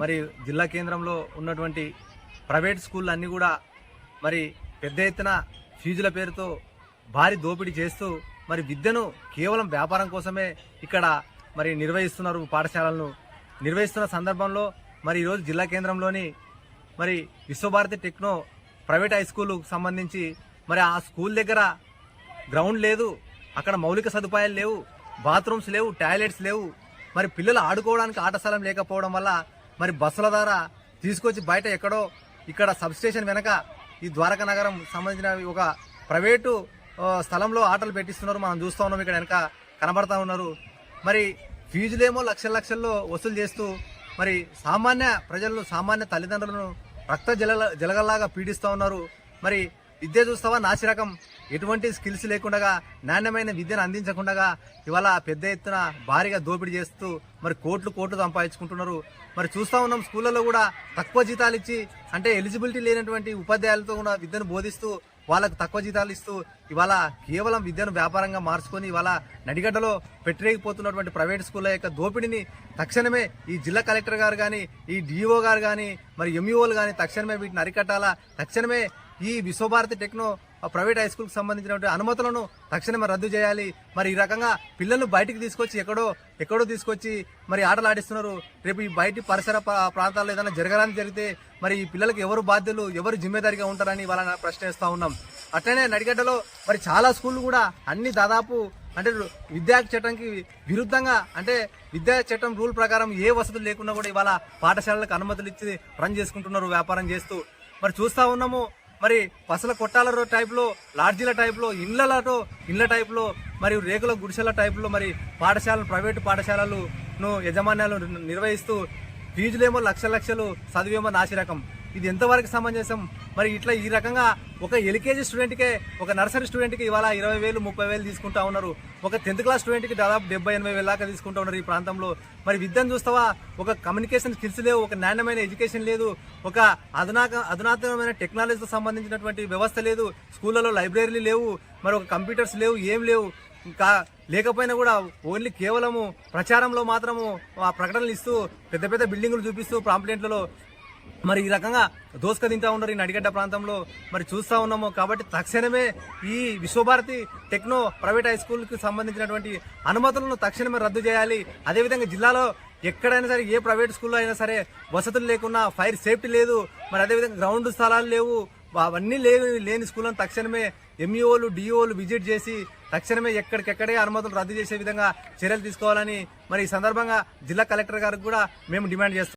మరి జిల్లా కేంద్రంలో ఉన్నటువంటి ప్రైవేట్ స్కూళ్ళు అన్నీ కూడా మరి పెద్ద ఎత్తున ఫీజుల పేరుతో భారీ దోపిడీ చేస్తూ మరి విద్యను కేవలం వ్యాపారం కోసమే ఇక్కడ మరి నిర్వహిస్తున్నారు పాఠశాలలను. నిర్వహిస్తున్న సందర్భంలో మరి ఈరోజు జిల్లా కేంద్రంలోని మరి విశ్వభారతి టెక్నో ప్రైవేట్ హై స్కూల్కు సంబంధించి మరి ఆ స్కూల్ దగ్గర గ్రౌండ్ లేదు అక్కడ మౌలిక సదుపాయాలు లేవు బాత్రూమ్స్ లేవు టాయిలెట్స్ లేవు. మరి పిల్లలు ఆడుకోవడానికి ఆట స్థలం లేకపోవడం వల్ల మరి బస్సుల ద్వారా తీసుకొచ్చి బయట ఎక్కడో ఇక్కడ సబ్ స్టేషన్ వెనక ఈ ద్వారకా నగరం సంబంధించిన ఒక ప్రైవేటు స్థలంలో ఆటలు పెట్టిస్తున్నారు. మనం చూస్తూ ఉన్నాం ఇక్కడ వెనక కనబడతా ఉన్నారు. మరి ఫీజులేమో లక్షల లక్షల్లో వసూలు చేస్తూ మరి సామాన్య ప్రజలను సామాన్య తల్లిదండ్రులను రక్త జల జలగల్లాగా పీడిస్తూ ఉన్నారు. మరి విద్య చూస్తావా? నాసిరకం. ఎటువంటి స్కిల్స్ లేకుండా నాణ్యమైన విద్యను అందించకుండా ఇవాళ పెద్ద ఎత్తున భారీగా దోపిడీ చేస్తూ మరి కోట్లు కోట్లు సంపాదించుకుంటున్నారు. మరి చూస్తా ఉన్నాం స్కూళ్ళలో కూడా తక్కువ జీతాలు ఇచ్చి అంటే ఎలిజిబిలిటీ లేనటువంటి ఉపాధ్యాయులతో కూడా విద్యను బోధిస్తూ వాళ్ళకు తక్కువ జీతాలు ఇస్తూ ఇవాళ కేవలం విద్యను వ్యాపారంగా మార్చుకొని ఇవాళ నడిగడ్డలో పెట్టరేగిపోతున్నటువంటి ప్రైవేట్ స్కూళ్ళ యొక్క దోపిడీని తక్షణమే ఈ జిల్లా కలెక్టర్ గారు కానీ ఈ డిఓ గారు కానీ మరి ఎంఈఓలు కానీ తక్షణమే వీటిని అరికట్టాలా? తక్షణమే ఈ విశ్వభారతి టెక్నో ప్రైవేట్ హై స్కూల్కి సంబంధించినటువంటి అనుమతులను తక్షణమే రద్దు చేయాలి. మరి ఈ రకంగా పిల్లలను బయటికి తీసుకొచ్చి ఎక్కడో ఎక్కడో తీసుకొచ్చి మరి ఆటలు ఆడిస్తున్నారు రేపు ఈ బయటి పరిసర ప్రా- ప్రాంతాల్లో ఏదైనా జరగాలని జరిగితే మరి ఈ పిల్లలకు ఎవరు బాధ్యులు ఎవరు జిమ్మేదారిగా ఉంటారని వాళ్ళని ప్రశ్నిస్తూ ఉన్నాం. అట్లనే నడిగడ్డలో మరి చాలా స్కూళ్ళు కూడా అన్ని దాదాపు అంటే విద్యా చట్టంకి విరుద్ధంగా అంటే విద్యా చట్టం రూల్ ప్రకారం ఏ వసతులు లేకుండా కూడా ఇవాళ పాఠశాలలకు అనుమతులు ఇచ్చి రన్ చేసుకుంటున్నారు వ్యాపారం చేస్తూ. మరి చూస్తూ ఉన్నాము మరి పసల కొట్టాల టైప్లో లాడ్జీల టైప్లో ఇళ్ళతో ఇళ్ళ టైప్లో మరి రేకుల గుడిసెల టైప్లో మరి పాఠశాలలు ప్రైవేటు పాఠశాలలను యజమాన్యాలు నిర్వహిస్తూ ఫీజులేమో లక్ష లక్షలు చదివేమో నాసిరకం. ఇది ఎంతవరకు సమంజసం? మరి ఇట్లా ఈ రకంగా ఒక ఎల్కేజీ స్టూడెంట్కే ఒక నర్సరీ స్టూడెంట్కి ఇవాళ ఇరవై వేలు ముప్పై వేలు తీసుకుంటా ఉన్నారు. ఒక టెన్త్ క్లాస్ స్టూడెంట్కి దాదాపు డెబ్బై ఎనభై వేల దాకా తీసుకుంటా ఉన్నారు ఈ ప్రాంతంలో. మరి విద్యను చూస్తావా? ఒక కమ్యూనికేషన్ స్కిల్స్ లేవు ఒక నాణ్యమైన ఎడ్యుకేషన్ లేదు ఒక అధునాక అధునాతనమైన టెక్నాలజీతో సంబంధించినటువంటి వ్యవస్థ లేదు స్కూళ్ళలో లైబ్రరీలు లేవు మరి ఒక కంప్యూటర్స్ లేవు ఏం లేవు. ఇంకా లేకపోయినా కూడా ఓన్లీ కేవలము ప్రచారంలో మాత్రము ఆ ప్రకటనలు ఇస్తూ పెద్ద పెద్ద బిల్డింగులు చూపిస్తూ పాంప్లెంట్లలో మరి ఈ రకంగా దోసుక తింటా ఉన్నారు ఈ నడిగడ్డ ప్రాంతంలో. మరి చూస్తా ఉన్నాము కాబట్టి తక్షణమే ఈ విశ్వభారతి టెక్నో ప్రైవేట్ హై స్కూల్కి సంబంధించినటువంటి అనుమతులను తక్షణమే రద్దు చేయాలి. అదేవిధంగా జిల్లాలో ఎక్కడైనా సరే ఏ ప్రైవేట్ స్కూల్లో అయినా సరే వసతులు లేకున్నా ఫైర్ సేఫ్టీ లేదు. మరి అదేవిధంగా గ్రౌండ్ స్థలాలు లేవు. అవన్నీ లేవు. లేని స్కూళ్ళను తక్షణమే ఎంఈఓలు డిఓలు విజిట్ చేసి తక్షణమే ఎక్కడికెక్కడే అనుమతులు రద్దు చేసే విధంగా చర్యలు తీసుకోవాలని మరి ఈ సందర్భంగా జిల్లా కలెక్టర్ గారికి కూడా మేము డిమాండ్ చేస్తాం